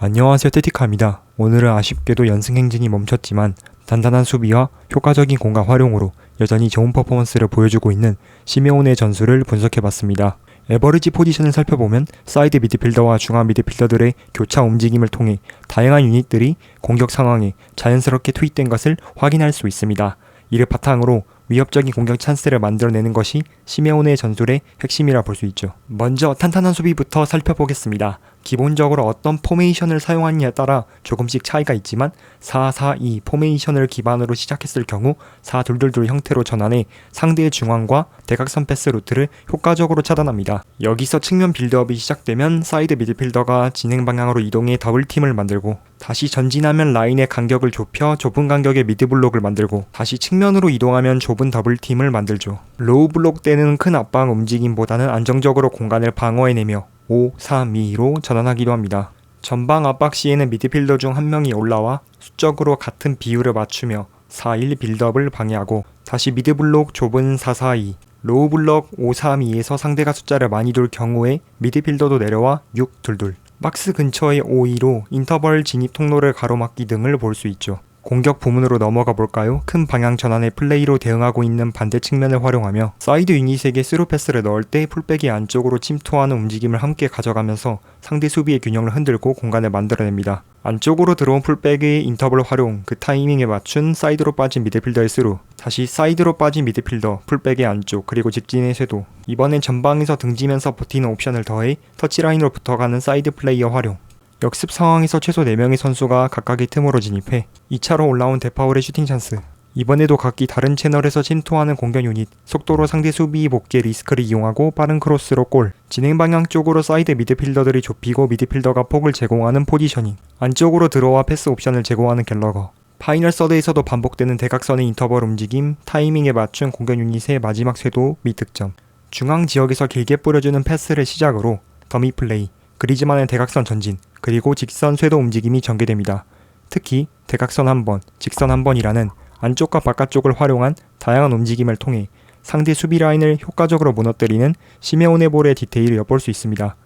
안녕하세요 테티카입니다. 오늘은 아쉽게도 연승 행진이 멈췄지만 단단한 수비와 효과적인 공간 활용으로 여전히 좋은 퍼포먼스를 보여주고 있는 시메온의 전술을 분석해봤습니다. 에버리지 포지션을 살펴보면 사이드 미드필더와 중앙 미드필더들의 교차 움직임을 통해 다양한 유닛들이 공격 상황에 자연스럽게 투입된 것을 확인할 수 있습니다. 이를 바탕으로 위협적인 공격 찬스를 만들어내는 것이 시메온의 전술의 핵심이라 볼 수 있죠. 먼저 탄탄한 수비부터 살펴보겠습니다. 기본적으로 어떤 포메이션을 사용하느냐에 따라 조금씩 차이가 있지만 4-4-2 포메이션을 기반으로 시작했을 경우 4-2-2 형태로 전환해 상대의 중앙과 대각선 패스 루트를 효과적으로 차단합니다. 여기서 측면 빌드업이 시작되면 사이드 미드필더가 진행 방향으로 이동해 더블팀을 만들고 다시 전진하면 라인의 간격을 좁혀 좁은 간격의 미드블록을 만들고 다시 측면으로 이동하면 좁은 더블팀을 만들죠. 로우 블록 때는 큰 압박 움직임보다는 안정적으로 공간을 방어해내며 5, 3, 2로 전환하기도 합니다. 전방 압박 시에는 미드필더 중 한 명이 올라와 수적으로 같은 비율을 맞추며 4-1 빌드업을 방해하고 다시 미드블록 좁은 4-4-2 로우 블럭 5-3-2에서 상대가 숫자를 많이 둘 경우에 미드필더도 내려와 6-2-2 박스 근처의 5-2로 인터벌 진입 통로를 가로막기 등을 볼 수 있죠. 공격 부문으로 넘어가 볼까요? 큰 방향 전환의 플레이로 대응하고 있는 반대 측면을 활용하며 사이드 유닛에게 스루 패스를 넣을 때 풀백이 안쪽으로 침투하는 움직임을 함께 가져가면서 상대 수비의 균형을 흔들고 공간을 만들어냅니다. 안쪽으로 들어온 풀백의 인터벌 활용, 그 타이밍에 맞춘 사이드로 빠진 미드필더의 스루, 다시 사이드로 빠진 미드필더, 풀백의 안쪽, 그리고 직진의 쇄도. 이번엔 전방에서 등지면서 버티는 옵션을 더해 터치라인으로 붙어가는 사이드 플레이어 활용. 역습 상황에서 최소 4명의 선수가 각각의 틈으로 진입해 2차로 올라온 데파울의 슈팅 찬스. 이번에도 각기 다른 채널에서 침투하는 공격 유닛, 속도로 상대 수비 복귀 리스크를 이용하고 빠른 크로스로 골, 진행 방향 쪽으로 사이드 미드필더들이 좁히고 미드필더가 폭을 제공하는 포지셔닝, 안쪽으로 들어와 패스 옵션을 제공하는 갤러거, 파이널 서드에서도 반복되는 대각선의 인터벌 움직임, 타이밍에 맞춘 공격 유닛의 마지막 쇄도 및 득점, 중앙 지역에서 길게 뿌려주는 패스를 시작으로 더미 플레이, 그리즈만의 대각선 전진, 그리고 직선 쇄도 움직임이 전개됩니다. 특히 대각선 한 번, 직선 한 번이라는 안쪽과 바깥쪽을 활용한 다양한 움직임을 통해 상대 수비 라인을 효과적으로 무너뜨리는 시메온의 볼의 디테일을 엿볼 수 있습니다.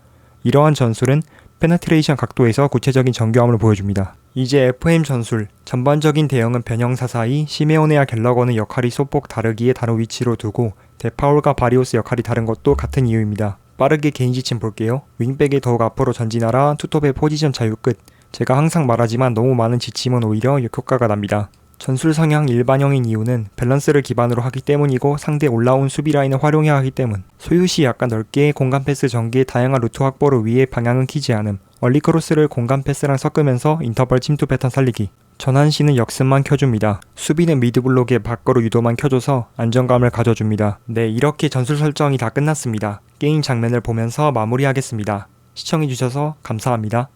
이러한 전술은 페네트레이션 각도에서 구체적인 정교함을 보여줍니다. 이제 FM 전술, 전반적인 대응은 변형 사사이 시메오네와 갤러거는 역할이 소폭 다르기에 다른 위치로 두고 데파울과 바리오스 역할이 다른 것도 같은 이유입니다. 빠르게 개인 지침 볼게요. 윙백에 더욱 앞으로 전진하라 투톱의 포지션 자유 끝. 제가 항상 말하지만 너무 많은 지침은 오히려 역효과가 납니다. 전술 성향 일반형인 이유는 밸런스를 기반으로 하기 때문이고 상대 올라온 수비 라인을 활용해야 하기 때문. 소유 시 약간 넓게 공간 패스 전개 다양한 루트 확보를 위해 방향은 키지 않음. 얼리 크로스를 공간 패스랑 섞으면서 인터벌 침투 패턴 살리기. 전환 시는 역습만 켜줍니다. 수비는 미드블록의 밖으로 유도만 켜줘서 안정감을 가져줍니다. 네, 이렇게 전술 설정이 다 끝났습니다. 게임 장면을 보면서 마무리하겠습니다. 시청해주셔서 감사합니다.